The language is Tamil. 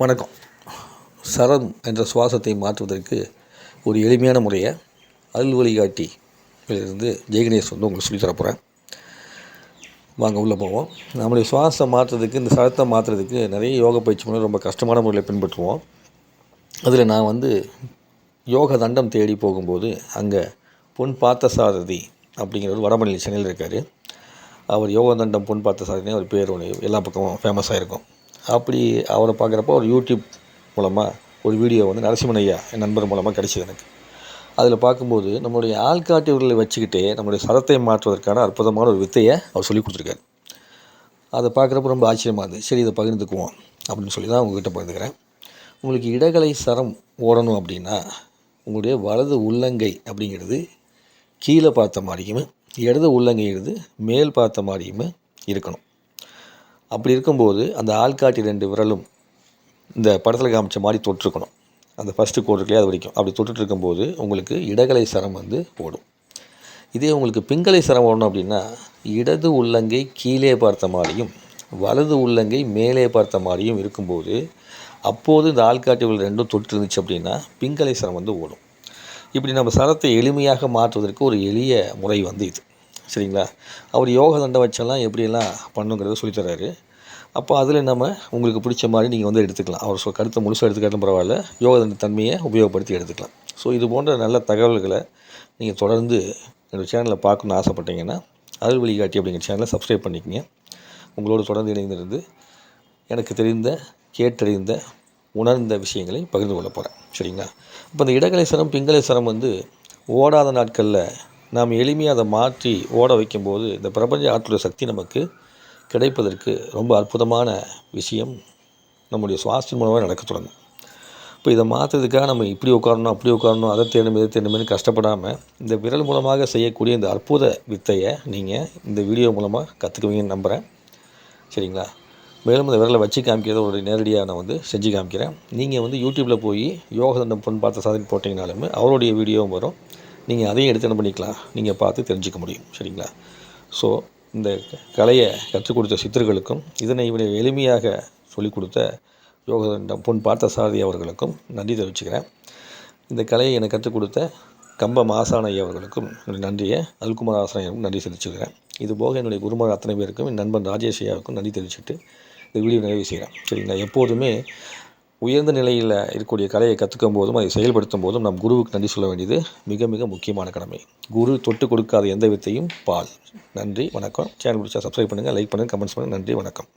வணக்கம். சரம் என்ற சுவாசத்தை மாற்றுவதற்கு ஒரு எளிமையான முறையை அருள் வழிகாட்டியிலிருந்து ஜெய்கணேஷ் வந்து உங்களுக்கு சொல்லி தரப்போகிறேன் வாங்க உள்ளே போவோம். நம்முடைய சுவாசம் மாற்றுறதுக்கு இந்த சரத்தை மாற்றுறதுக்கு நிறைய யோக பயிற்சி முறை ரொம்ப கஷ்டமான முறையில் பின்பற்றுவோம். அதில் நான் வந்து யோக தண்டம் தேடி போகும்போது அங்கே பொன் பார்த்த சாரதி அப்படிங்கிறவர் வடமணியில் சென்னையில் இருக்கார். அவர் யோக தண்டம் பொன் பார்த்த சாரதி அவர் பேர் ஒன்று எல்லா பக்கமும் ஃபேமஸாக இருக்கும். அப்படி அவரை பார்க்குறப்ப ஒரு யூடியூப் மூலமாக ஒரு வீடியோ வந்து நரசிம்மன் ஐயா என் நண்பர் மூலமாக கிடச்சிது எனக்கு. அதில் பார்க்கும்போது நம்மளுடைய ஆள்காட்டி விரலை வச்சுக்கிட்டே நம்மளுடைய சரத்தை மாற்றுவதற்கான அற்புதமான ஒரு வித்தையை அவர் சொல்லி கொடுத்துருக்காரு. அதை பார்க்குறப்ப ரொம்ப ஆச்சரியமாக இருந்தது. சரி இதை பகிர்ந்துக்குவோம் அப்படின்னு சொல்லி தான் உங்ககிட்ட பகிர்ந்துக்கிறேன். உங்களுக்கு இடகலை சரம் ஓடணும் அப்படின்னா உங்களுடைய வலது உள்ளங்கை அப்படிங்கிறது கீழே பார்த்த மாதிரியும் இடது உள்ளங்கைங்கிறது மேல் பார்த்த மாதிரியும் இருக்கணும். அப்படி இருக்கும்போது அந்த ஆள்காட்டி ரெண்டு விரலும் இந்த படத்தில் காமிச்ச மாதிரி தொட்டிருக்கணும். அந்த ஃபஸ்ட்டு கோடு அது வரைக்கும் அப்படி தொட்டுட்டு இருக்கும்போது உங்களுக்கு இடகலை சரம் வந்து ஓடும். இதே உங்களுக்கு பிங்கலை சரம் ஓடணும் அப்படின்னா இடது உள்ளங்கை கீழே பார்த்த மாதிரியும் வலது உள்ளங்கை மேலே பார்த்த மாதிரியும் இருக்கும்போது அப்போது இந்த ஆள்காட்டி ரெண்டும் தொட்டு இருந்துச்சு அப்படின்னா பிங்கலை சரம் வந்து ஓடும். இப்படி நம்ம சரத்தை எளிமையாக மாற்றுவதற்கு ஒரு எளிய முறை வந்து இது. சரிங்களா? அவர் யோக தண்டை வச்செல்லாம் எப்படியெல்லாம் பண்ணுங்கிறத சொல்லித்தராரு அப்போ அதில் நம்ம உங்களுக்கு பிடிச்ச மாதிரி நீங்கள் வந்து எடுத்துக்கலாம். அவர் சொ கருத்தை முழுசாக எடுத்துக்காட்டும் பரவாயில்ல. யோக தண்ட தன்மையை உபயோகப்படுத்தி எடுத்துக்கலாம். ஸோ இது போன்ற நல்ல தகவல்களை நீங்கள் தொடர்ந்து என்னோடய சேனலில் பார்க்கணுன்னு ஆசைப்பட்டீங்கன்னா அருள் வழிகாட்டி அப்படிங்கிற சேனலை சப்ஸ்கிரைப் பண்ணிக்கங்க. உங்களோடு தொடர்ந்து இணைந்திருந்து எனக்கு தெரிந்த கேட்டறிந்த உணர்ந்த விஷயங்களை பகிர்ந்து கொள்ள போகிறேன் சரிங்களா? இப்போ இந்த இடகலை சரம் பிங்கலை சரம் வந்து ஓடாத நாட்களில் நாம் எளிமையாக அதை மாற்றி ஓட வைக்கும்போது இந்த பிரபஞ்ச ஆற்றலுடைய சக்தி நமக்கு கிடைப்பதற்கு ரொம்ப அற்புதமான விஷயம். நம்முடைய சுவாசத்தின் மூலமாக நடக்க தொடங்கும். இப்போ இதை மாற்றுறதுக்காக நம்ம இப்படி உட்காரணும் அப்படி உட்காரணும் அதை தேடணும் இதை தேடணும்னு கஷ்டப்படாமல் இந்த விரல் மூலமாக செய்யக்கூடிய இந்த அற்புத வித்தையை நீங்கள் இந்த வீடியோ மூலமாக கற்றுக்குவீங்கன்னு நம்புகிறேன் சரிங்களா? மேலும் இந்த விரலை வச்சு காமிக்கிறத ஒரு நேரடியாக நான் வந்து செஞ்சு காமிக்கிறேன். நீங்கள் வந்து யூடியூப்பில் போய் யோகதண்டம் பொன் பார்த்த சாதனை போட்டிங்கனாலுமே அவருடைய வீடியோவும் வரும். நீங்கள் அதையும் எடுத்து என்ன பண்ணிக்கலாம்? நீங்கள் பார்த்து தெரிஞ்சுக்க முடியும். சரிங்களா? ஸோ இந்த கலையை கற்றுக் கொடுத்த சித்தர்களுக்கும் இதனை இவனை எளிமையாக சொல்லிக் கொடுத்த யோகதண்டம் பொன் பார்த்த சாரதி அவர்களுக்கும் நன்றி தெரிவிச்சுக்கிறேன். இந்த கலையை எனக்கு கற்றுக் கொடுத்த கம்பம் மாசான அவர்களுக்கும் நன்றியை அல்குமார் ஆசானையருக்கும் நன்றி தெரிவிச்சுக்கிறேன். இது போக என்னுடைய குருமார் அத்தனை பேருக்கும் என் நண்பன் ராஜேஷ் ஐயாவுக்கும் நன்றி தெரிவிச்சுட்டு இந்த வீடியோ நிறைவு செய்கிறேன். சரிங்களா? எப்போதுமே உயர்ந்த நிலையில் இருக்கக்கூடிய கலையை கற்றுக்கும் போதும் அதை செயல்படுத்தும் போதும் நம் குருவுக்கு நன்றி சொல்ல வேண்டியது மிக மிக முக்கியமான கடமை. குரு தொட்டு கொடுக்காத எந்த வித்தையும் பால். நன்றி வணக்கம். சேனல் பிடிச்சா சப்ஸ்கிரைப் பண்ணுங்கள் லைக் பண்ணுங்கள் கமெண்ட்ஸ் பண்ணுங்கள் நன்றி வணக்கம்.